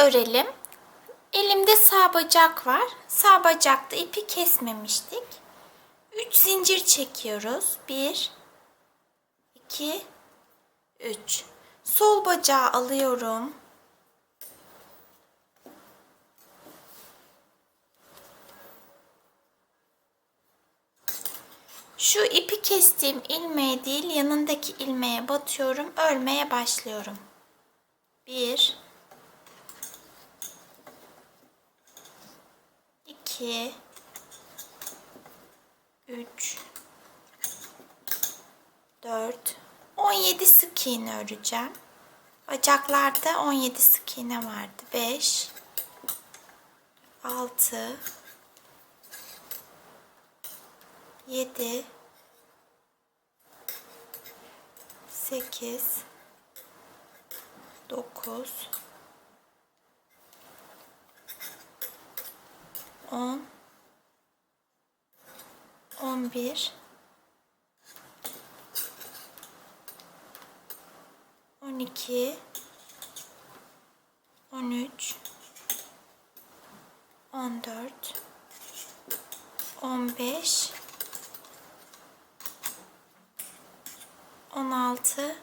örelim. Elimde sağ bacak var. Sağ bacakta ipi kesmemiştik. 3 zincir çekiyoruz. 1 2 3 Sol bacağı alıyorum. Şu ipi kestiğim ilmeğe değil yanındaki ilmeğe batıyorum. Örmeye başlıyorum. 1 2 3 4 17 sık iğne öreceğim. Bacaklarda 17 sık iğne vardı. 5 6 7 8 9 10 11 12 13 14 15 16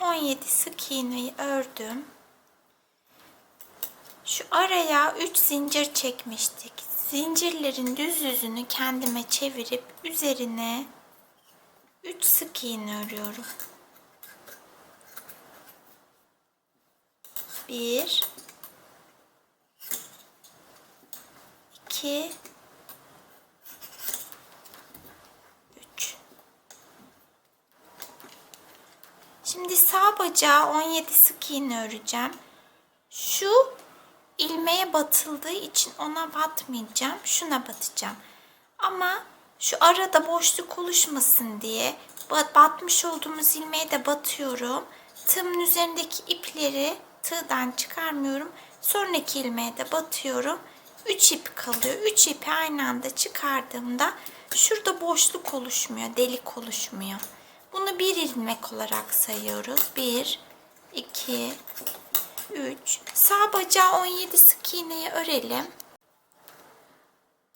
17 sık iğneyi ördüm. Araya 3 zincir çekmiştik. Zincirlerin düz yüzünü kendime çevirip üzerine 3 sık iğne örüyorum. 1 2 3 Şimdi sağ bacağı 17 sık iğne öreceğim. Şu ilmeğe batıldığı için ona batmayacağım. Şuna batacağım. Ama şu arada boşluk oluşmasın diye bat- batmış olduğumuz ilmeğe de batıyorum. Tığımın üzerindeki ipleri tığdan çıkarmıyorum. Sonraki ilmeğe de batıyorum. 3 ip kalıyor. 3 ipi aynı anda çıkardığımda şurada boşluk oluşmuyor, delik oluşmuyor. Bunu bir ilmek olarak sayıyoruz. 1 2 3 Sağ bacağı 17 sık iğneyi örelim.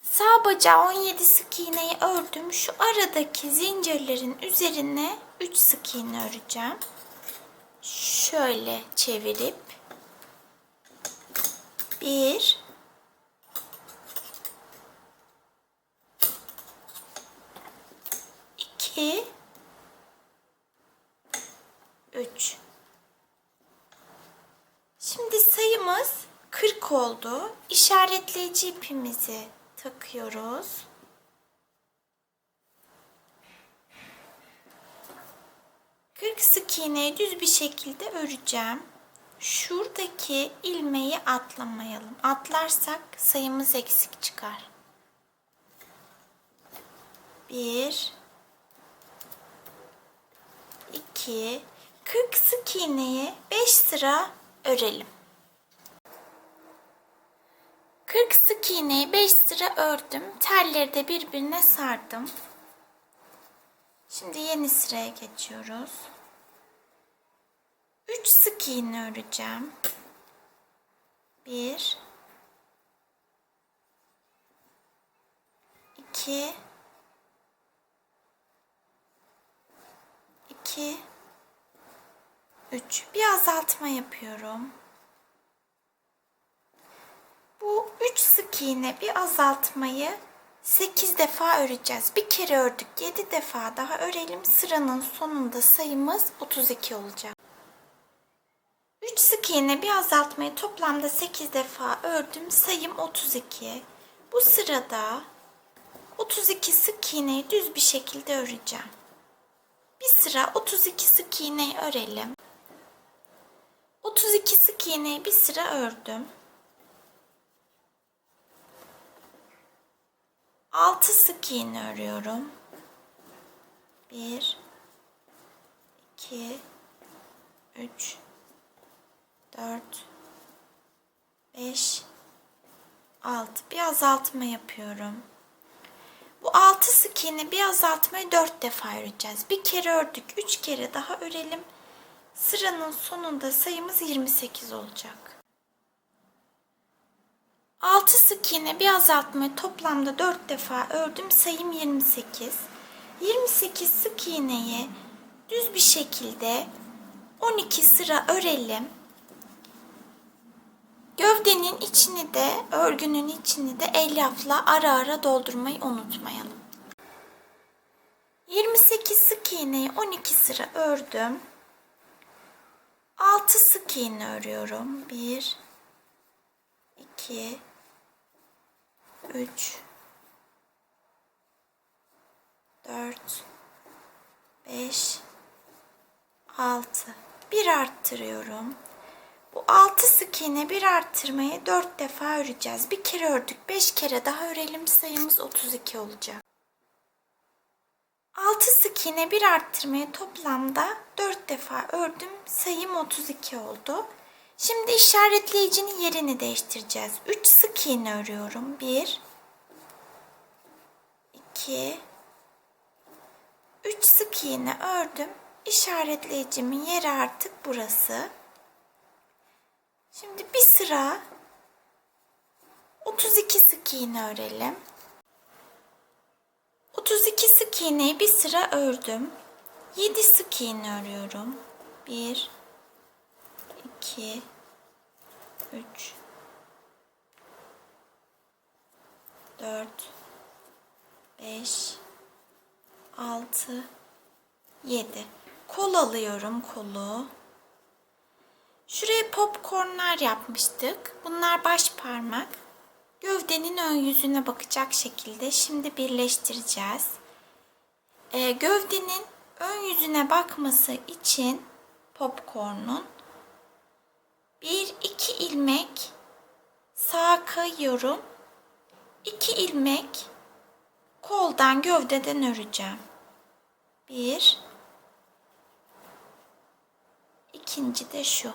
Sağ bacağı 17 sık iğneyi ördüm. Şu aradaki zincirlerin üzerine 3 sık iğne öreceğim. Şöyle çevirip 1 2 3 Şimdi sayımız 40 oldu. İşaretleyici ipimizi takıyoruz. Kırk sık iğneyi düz bir şekilde öreceğim. Şuradaki ilmeği atlamayalım. Atlarsak sayımız eksik çıkar. Bir, iki, kırk sık iğneyi beş sıra örelim. 40 sık iğneyi 5 sıra ördüm. Telleri de birbirine sardım. Şimdi yeni sıraya geçiyoruz. 3 sık iğne öreceğim. 1 2 2 3 bir azaltma yapıyorum. Bu 3 sık iğne bir azaltmayı 8 defa öreceğiz. Bir kere ördük 7 defa daha örelim. Sıranın sonunda sayımız 32 olacak. 3 sık iğne bir azaltmayı toplamda 8 defa ördüm. Sayım 32. Bu sırada 32 sık iğneyi düz bir şekilde öreceğim. Bir sıra 32 sık iğneyi örelim. 32 sık iğneyi bir sıra ördüm. 6 sık iğne örüyorum. 1 2 3 4 5 6 bir azaltma yapıyorum. Bu 6 sık iğne bir azaltmayı 4 defa öreceğiz. Bir kere ördük, 3 kere daha örelim. Sıranın sonunda sayımız 28 olacak. 6 sık iğne bir azaltmayı toplamda 4 defa ördüm. Sayım 28. 28 sık iğneyi düz bir şekilde 12 sıra örelim. Gövdenin içini de örgünün içini de elyafla ara ara doldurmayı unutmayalım. 28 sık iğneyi 12 sıra ördüm. 6 sık iğne örüyorum. 1 2 3 4 5 6 bir arttırıyorum. Bu 6 sık iğne bir arttırmayı 4 defa öreceğiz. Bir kere ördük. 5 kere daha örelim. Sayımız 32 olacak. 6 sık iğne bir arttırmayı toplamda 4 defa ördüm. Sayım 32 oldu. Şimdi işaretleyicinin yerini değiştireceğiz. 3 sık iğne örüyorum. 1 2 3 sık iğne ördüm. İşaretleyicimin yeri artık burası. Şimdi bir sıra 32 sık iğne örelim. 32 sık iğneyi bir sıra ördüm. 7 sık iğne örüyorum. 1 2 3 4 5 6 7 Kol alıyorum kolu. Şuraya popcornlar yapmıştık. Bunlar baş parmak. Gövdenin ön yüzüne bakacak şekilde şimdi birleştireceğiz. E, gövdenin ön yüzüne bakması için popcorn'un 1-2 ilmek sağa kayıyorum. 2 ilmek koldan gövdeden öreceğim. 1 İkinci de şu.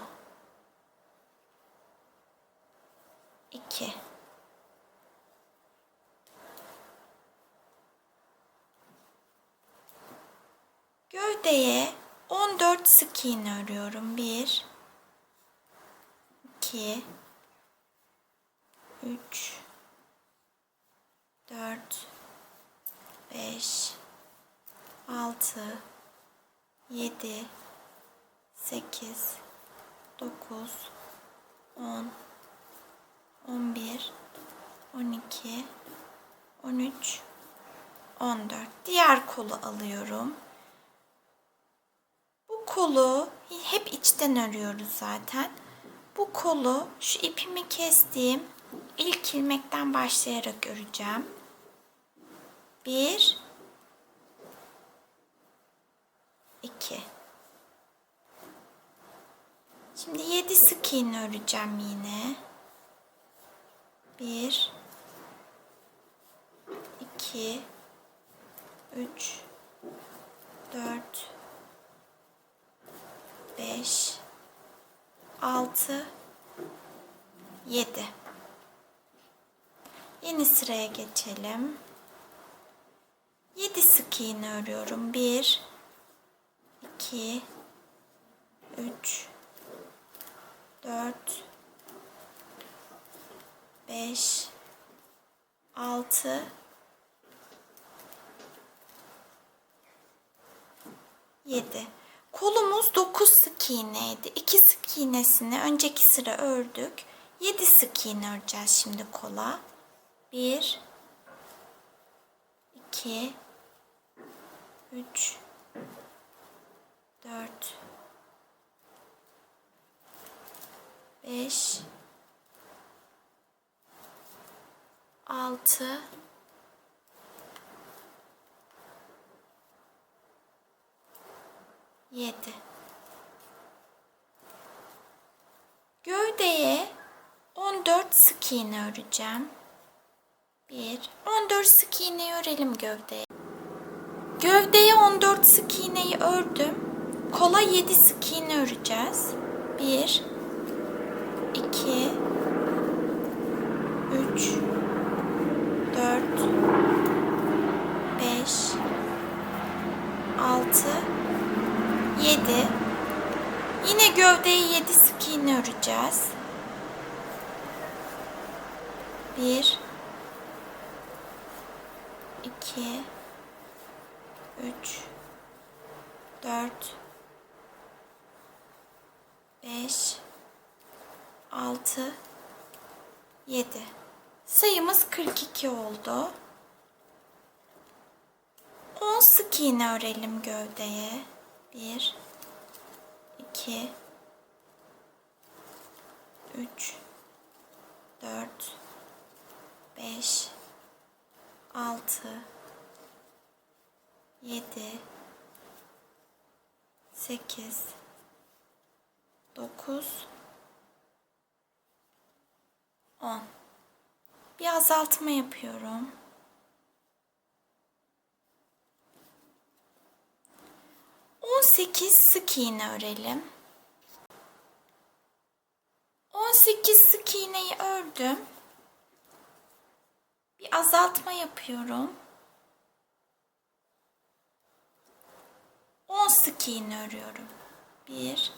2 perdeye 14 sık iğne örüyorum. 1 2 3 4 5 6 7 8 9 10 11 12 13 14 diğer kolu alıyorum. Kolu hep içten örüyoruz zaten. Bu kolu şu ipimi kestiğim ilk ilmekten başlayarak öreceğim. Bir, iki. Şimdi yedi sık iğne öreceğim yine. Bir, iki, üç, dört, beş, altı, yedi. Yeni sıraya geçelim. 7 sık iğne örüyorum. 1 2 3 4 5 6 7 Kolumuz 9 sık iğneydi. 2 sık iğnesini önceki sıra ördük. 7 sık iğne öreceğiz şimdi kola. 1 2 3 4 5 6 7 Gövdeye 14 sık iğne öreceğim. 1 14 sık iğneyi örelim gövdeye. Gövdeye 14 sık iğneyi ördüm. Kola 7 sık iğne öreceğiz. 1 2 3 4 5 6 7 Yine gövdeyi 7 sık iğne öreceğiz. 1 2 3 4 5 6 7 Sayımız 42 oldu. 10 sık iğne örelim gövdeye. 1 2 3 4 5 6 7 8 9 10 Bir azaltma yapıyorum. 18 sık iğne örelim. 18 sık iğneyi ördüm. Bir azaltma yapıyorum. 10 sık iğne örüyorum. 1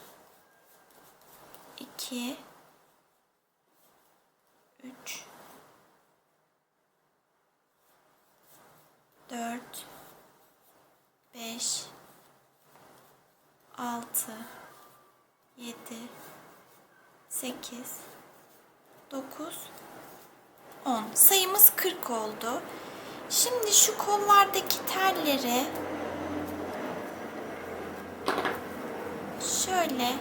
2 3 4 5 6 7 8 9 10 sayımız 40 oldu. Şimdi şu kollardaki telleri şöyle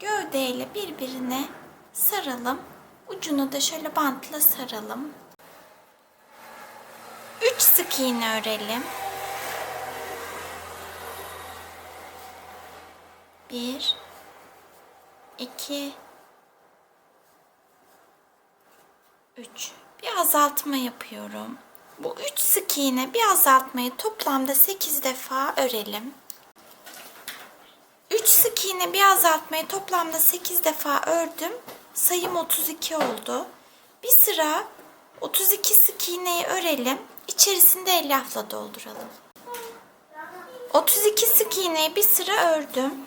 gövdeyle birbirine saralım. Ucunu da şöyle bantla saralım. 3 sık iğne örelim. 1 2 3 Bir azaltma yapıyorum. Bu 3 sık iğne bir azaltmayı toplamda 8 defa örelim. 3 sık iğne bir azaltmayı toplamda 8 defa ördüm. Sayım 32 oldu. Bir sıra 32 sık iğneyi örelim. İçerisinde elyafla dolduralım. 32 sık iğneyi bir sıra ördüm.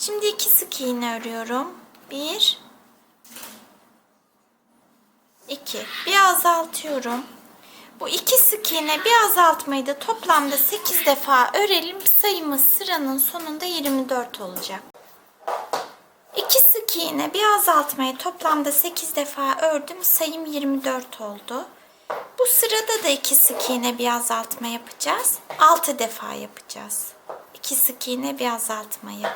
Şimdi 2 sık iğne örüyorum. 1 2 Bir azaltıyorum. Bu iki sık iğne bir azaltmayı da toplamda 8 defa örelim. Sayımız sıranın sonunda 24 olacak. 2 sık iğne bir azaltmayı toplamda 8 defa ördüm. Sayım 24 oldu. Bu sırada da 2 sık iğne bir azaltma yapacağız. 6 defa yapacağız. 2 sık iğne bir azaltmayı.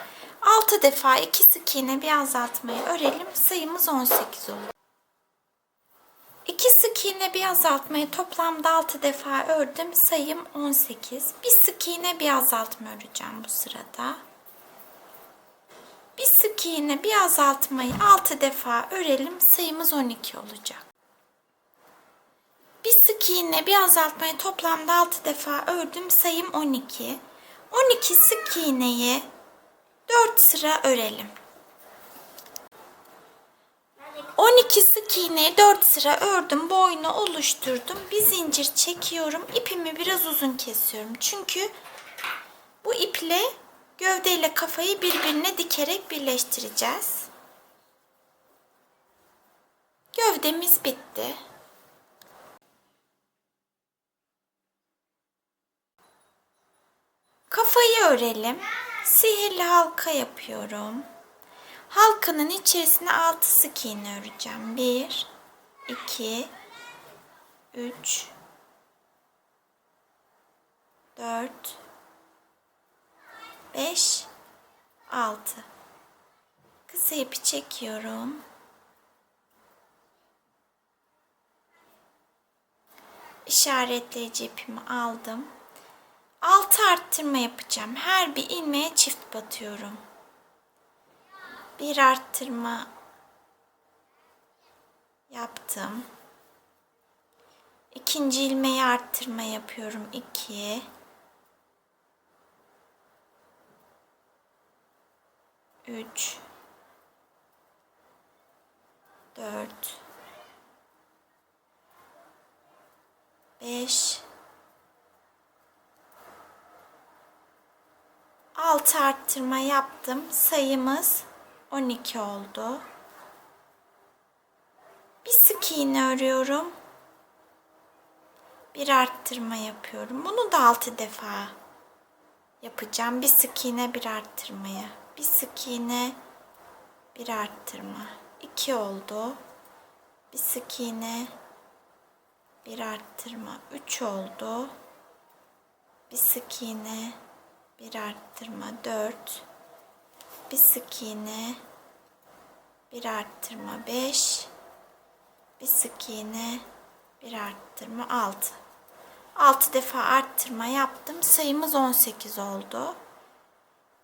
6 defa 2 sık iğne bir azaltmayı örelim. Sayımız 18 olur. 2 sık iğne bir azaltmayı toplamda 6 defa ördüm. Sayım 18. Bir sık iğne bir azaltma öreceğim bu sırada. Bir sık iğne bir azaltmayı 6 defa örelim. Sayımız 12 olacak. Bir sık iğne bir azaltmayı toplamda 6 defa ördüm. Sayım 12. 12 sık iğneyi 4 sıra örelim. 12 sık iğneyi 4 sıra ördüm. Boynu oluşturdum. Bir zincir çekiyorum. İpimi biraz uzun kesiyorum. Çünkü bu iple gövdeyle kafayı birbirine dikerek birleştireceğiz. Gövdemiz bitti. Kafayı örelim. Sihirli halka yapıyorum. Halkanın içerisine 6 sık iğne öreceğim. 1 2 3 4 5 6 Kısa ipi çekiyorum. İşaretleyici ipimi aldım. 6 arttırma yapacağım. Her bir ilmeğe çift batıyorum. Bir arttırma yaptım. İkinci ilmeği arttırma yapıyorum. 2 3 4 5 6 6 arttırma yaptım. Sayımız 12 oldu. Bir sık iğne örüyorum. Bir arttırma yapıyorum. Bunu da 6 defa yapacağım. Bir sık iğne bir arttırmaya. Bir sık iğne bir arttırma. 2 oldu. Bir sık iğne bir arttırma. 3 oldu. Bir sık iğne bir arttırma. 4 bir sık iğne bir arttırma. 5 bir sık iğne bir arttırma. 6 6 defa arttırma yaptım. Sayımız 18 oldu.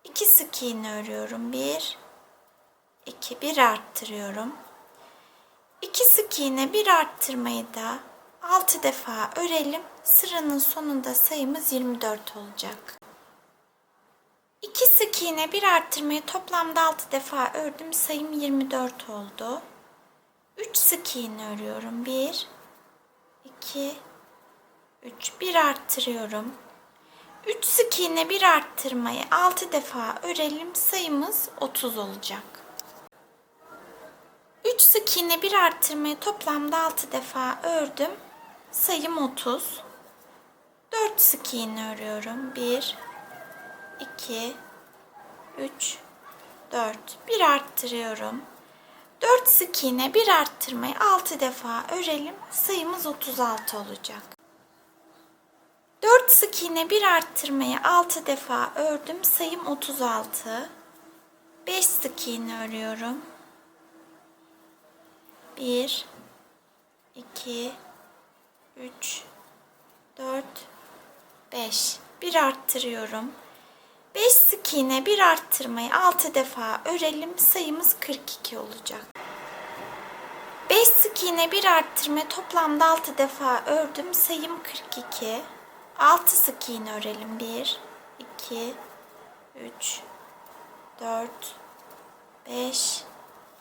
2 sık iğne örüyorum. 1 2 1 arttırıyorum. 2 sık iğne bir arttırmayı da 6 defa örelim. Sıranın sonunda sayımız 24 olacak. 2 sık iğne bir arttırmayı toplamda 6 defa ördüm. Sayım 24 oldu. 3 sık iğne örüyorum. 1 2 3 bir arttırıyorum. 3 sık iğne bir arttırmayı 6 defa örelim. Sayımız 30 olacak. 3 sık iğne bir arttırmayı toplamda 6 defa ördüm. Sayım 30. 4 sık iğne örüyorum. 1 2 3 4 bir arttırıyorum. 4 sık iğne bir arttırmayı 6 defa örelim. Sayımız 36 olacak. 4 sık iğne bir arttırmayı 6 defa ördüm. Sayım 36. 5 sık iğne örüyorum. 1 2 3 4 5 bir arttırıyorum. 5 sık iğne bir arttırmayı 6 defa örelim. Sayımız 42 olacak. 5 sık iğne bir arttırma toplamda 6 defa ördüm. Sayım 42. 6 sık iğne örelim. 1 2 3 4 5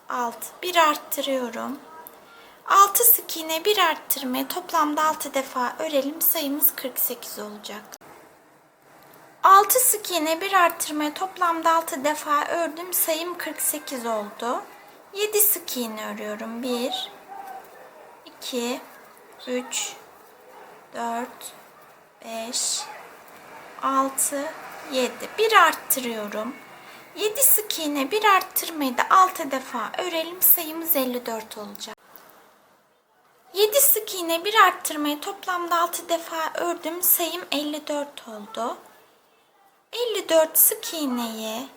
6 bir arttırıyorum. 6 sık iğne bir arttırmayı toplamda 6 defa örelim. Sayımız 48 olacak. 6 sık iğne bir arttırmaya toplamda 6 defa ördüm. Sayım 48 oldu. 7 sık iğne örüyorum. 1 2 3 4 5 6 7 bir arttırıyorum. 7 sık iğne bir arttırmayı da 6 defa örelim. Sayımız 54 olacak. 7 sık iğne bir arttırmayı toplamda 6 defa ördüm. Sayım 54 oldu. 54 sık iğneyi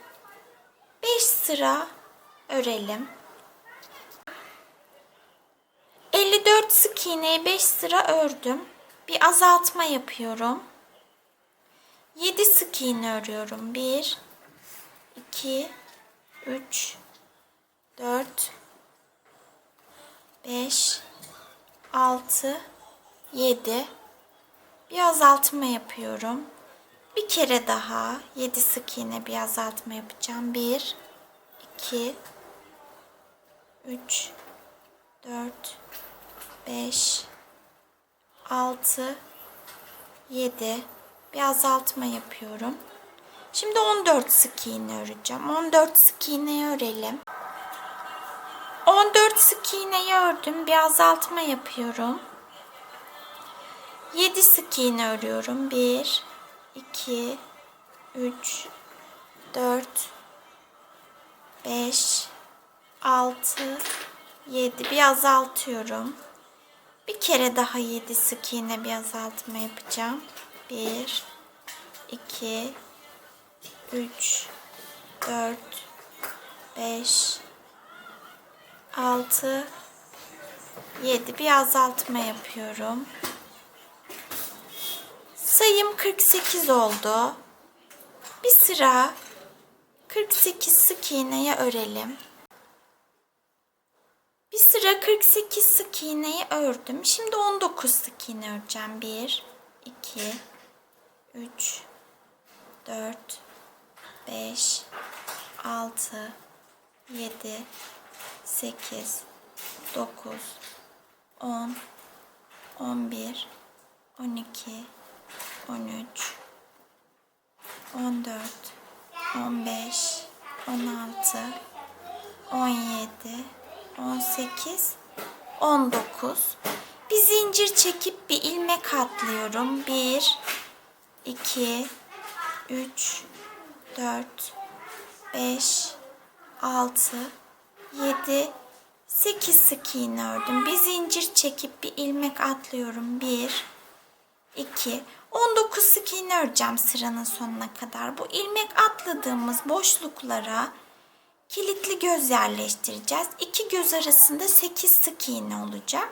5 sıra örelim. 54 sık iğneyi 5 sıra ördüm. Bir azaltma yapıyorum. 7 sık iğne örüyorum. 1 2 3 4 5 6 7 bir azaltma yapıyorum. Bir kere daha 7 sık iğne bir azaltma yapacağım. 1 2 3 4 5 6 7 bir azaltma yapıyorum. Şimdi 14 sık iğne öreceğim. 14 sık iğneyi örelim. 14 sık iğneyi ördüm. Bir azaltma yapıyorum. 7 sık iğne örüyorum. 1 2 3 4 5 6 7 bir azaltıyorum. Bir kere daha 7 sık iğne bir azaltma yapacağım. 1 2 3 4 5 6 7 bir azaltma yapıyorum. Sayım 48 oldu. Bir sıra 48 sık iğneye örelim. Bir sıra 48 sık iğneyi ördüm. Şimdi 19 sık iğne öreceğim. 1 2 3 4 5 6 7 8 9 10 11 12 13 14 15, 16, 17, 18, 19. Bir zincir çekip bir ilmek atlıyorum. 1, 2, 3, 4, 5, 6, 7, 8 sık iğne ördüm. Bir zincir çekip bir ilmek atlıyorum. 1, 2, 19 sık iğne öreceğim sıranın sonuna kadar. Bu ilmek atladığımız boşluklara kilitli göz yerleştireceğiz. İki göz arasında 8 sık iğne olacak.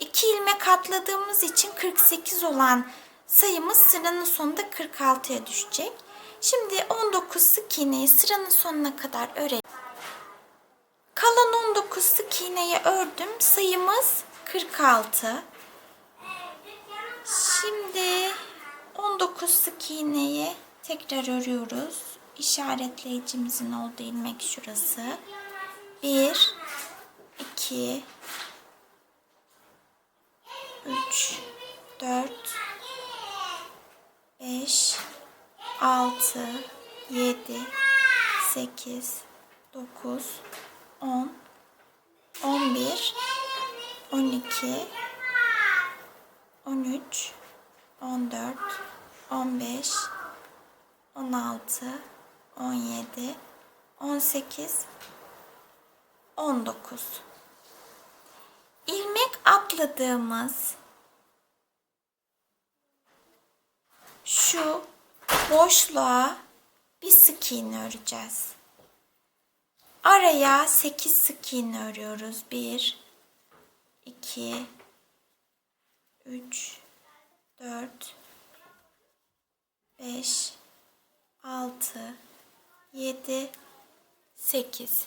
2 ilmek atladığımız için 48 olan sayımız sıranın sonunda 46'ya düşecek. Şimdi 19 sık iğneyi sıranın sonuna kadar örelim. Kalan 19 sık iğneyi ördüm. Sayımız 46. Şimdi 19 sık iğneyi tekrar örüyoruz. İşaretleyicimizin olduğu ilmek şurası. 1 2 3 4 5 6 7 8 9 10 11 12 13 14 15 16 17 18 19 ilmek atladığımız şu boşluğa bir sık iğne öreceğiz. Araya 8 sık iğne örüyoruz. 1 2 3 4 5 6 7 8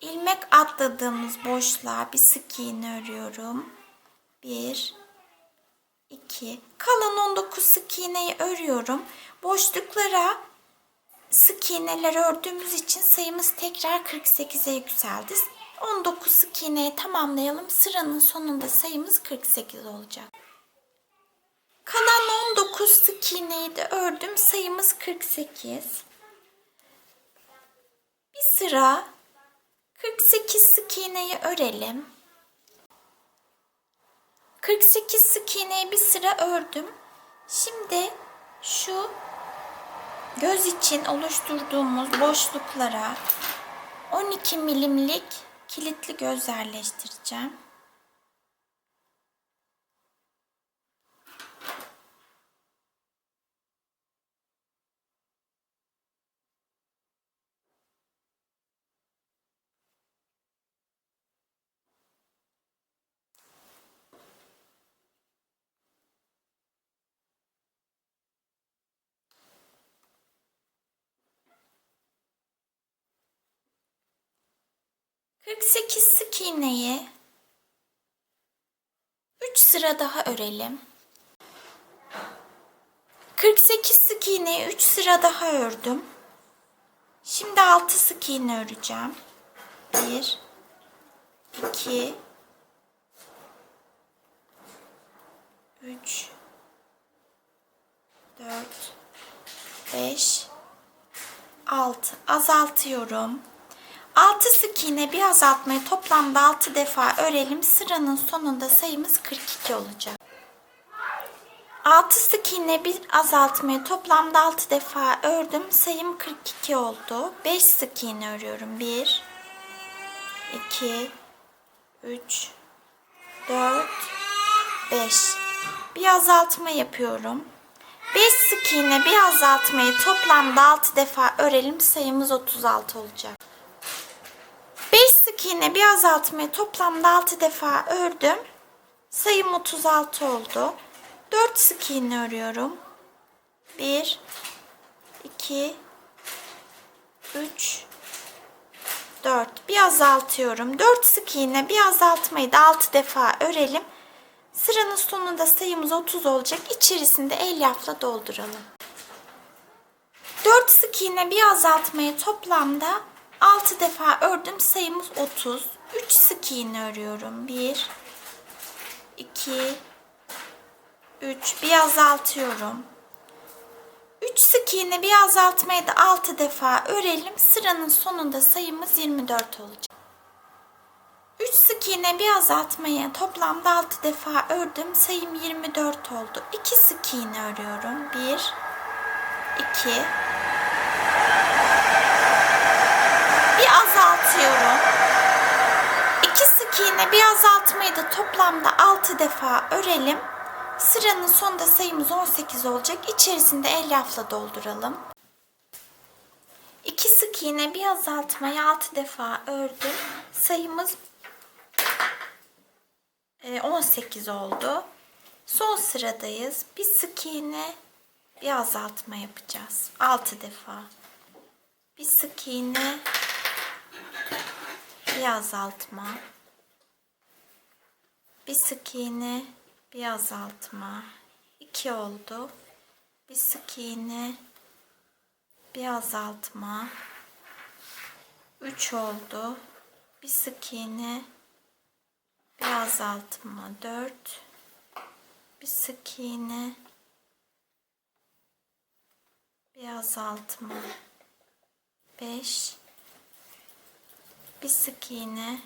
ilmek atladığımız boşluğa bir sık iğne örüyorum. 1 2 kalan 19 sık iğneyi örüyorum. Boşluklara sık iğneler ördüğümüz için sayımız tekrar 48'e yükseldi. 19 sık iğneyi tamamlayalım. Sıranın sonunda sayımız 48 olacak. Kalan 19 sık iğneyi de ördüm. Sayımız 48. Bir sıra 48 sık iğneyi örelim. 48 sık iğneyi bir sıra ördüm. Şimdi şu göz için oluşturduğumuz boşluklara 12 milimlik kilitli göz yerleştireceğim. Kırk sekiz sık iğneyi 3 sıra daha örelim. 48 sık iğneyi 3 sıra daha ördüm. Şimdi 6 sık iğne öreceğim. 1 2 3 4 5 6 azaltıyorum. 6 sık iğne bir azaltmayı toplamda 6 defa örelim. Sıranın sonunda sayımız 42 olacak. 6 sık iğne bir azaltmayı toplamda 6 defa ördüm. Sayım 42 oldu. 5 sık iğne örüyorum. 1 2 3 4 5 Bir azaltma yapıyorum. 5 sık iğne bir azaltmayı toplamda 6 defa örelim. Sayımız 36 olacak. 5 sık iğne bir azaltmayı toplamda 6 defa ördüm. Sayım 36 oldu. 4 sık iğne örüyorum. 1 2 3 4 bir azaltıyorum. 4 sık iğne bir azaltmayı da 6 defa örelim. Sıranın sonunda sayımız 30 olacak. İçerisinde elyafla dolduralım. 4 sık iğne bir azaltmayı toplamda 6 defa ördüm. Sayımız 30. 3 sık iğne örüyorum. 1 2 3 bir azaltıyorum. 3 sık iğne bir azaltmayı da 6 defa örelim. Sıranın sonunda sayımız 24 olacak. 3 sık iğne bir azaltmayı toplamda 6 defa ördüm. Sayım 24 oldu. 2 sık iğne örüyorum. 1 2 Bir azaltıyorum. 2 sık iğne bir azaltmayı da toplamda 6 defa örelim. Sıranın sonunda sayımız 18 olacak. İçerisinde elyafla dolduralım. 2 sık iğne bir azaltmayı 6 defa ördüm. Sayımız e, 18 oldu. Son sıradayız. Bir sık iğne bir azaltma yapacağız. 6 defa. Bir sık iğne bir azaltma. Bir sık iğne bir azaltma. 2 oldu. Bir sık iğne bir azaltma. 3 oldu. Bir sık iğne bir azaltma. 4 bir sık iğne bir azaltma. 5 bir sık iğne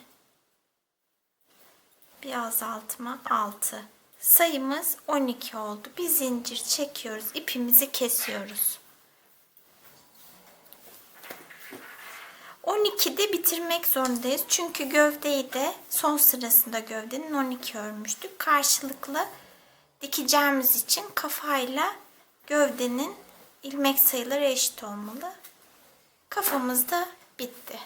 bir azaltma 6. Sayımız 12 oldu. Bir zincir çekiyoruz. ipimizi kesiyoruz. 12'de bitirmek zorundayız. Çünkü gövdeyi de son sırasında gövdenin 12 örmüştük. Karşılıklı dikeceğimiz için kafayla gövdenin ilmek sayıları eşit olmalı. Kafamız da bitti.